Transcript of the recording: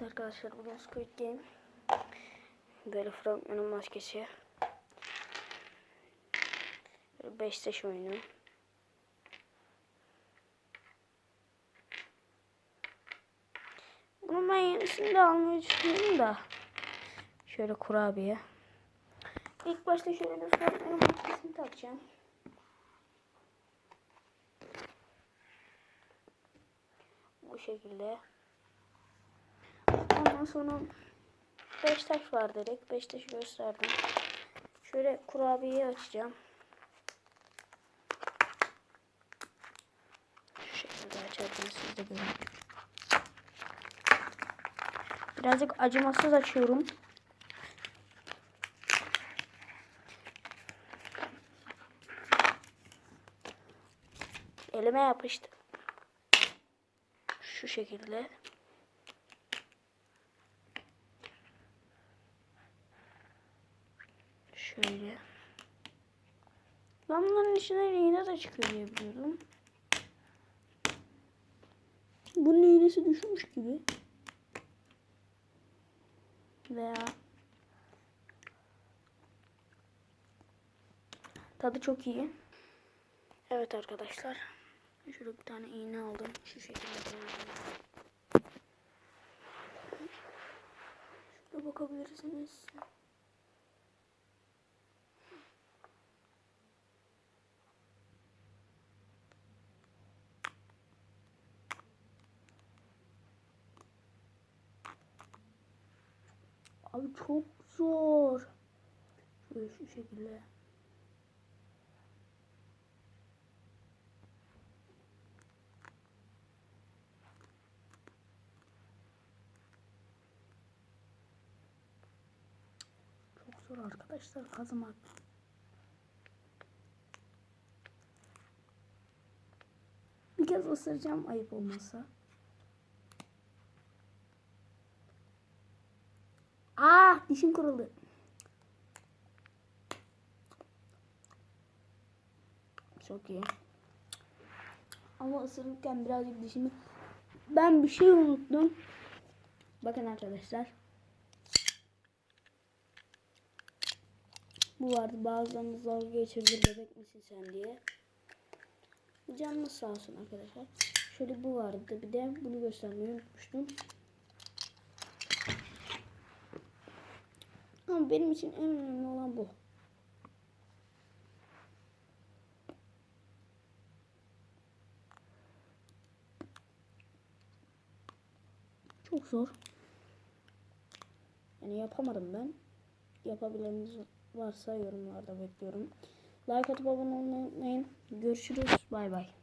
Evet arkadaşlar bugün Squid Game. Böyle fragmanın maskesi. Böyle Beşiktaş oyunu. Bunu ben yenisini de almayı düşünüyorum da. Şöyle kurabiye. İlk başta şöyle bir fragmanın maskesini takacağım. Bu şekilde. Ondan sonra Beşiktaş var dedik. Beşiktaş'ı gösterdim. Şöyle kurabiyeyi açacağım. Şu şekilde açarken siz de görün. Birazcık acımasız açıyorum. Elime yapıştı. Şu şekilde. Şöyle. Ben bunların içinden iğne de çıkıyor diye biliyordum. Bunun iğnesi düşmüş gibi. Veya tadı çok iyi. Evet arkadaşlar. Şurada bir tane iğne aldım. Şu şekilde koyacağım. Şurada bakabilirsiniz. Abi çok zor. Şöyle şu şekilde. Çok zor arkadaşlar kazımak. Bir kez ısıracağım ayıp olmasa. Aa dişim kırıldı. Çok iyi. Ama ısırırken birazcık dişimi... Ben bir şey unuttum. Bakın arkadaşlar. Bu vardı bazılarınız dalga geçirdi bebek misin sen diye. Canınız sağ olsun arkadaşlar. Şöyle bu vardı bir de bunu göstermeyi unutmuştum. Ama benim için en önemli olan bu. Çok zor. Yani yapamadım ben. Yapabileniniz varsa yorumlarda bekliyorum. Like atıp abone olmayı unutmayın. Görüşürüz. Bay bay.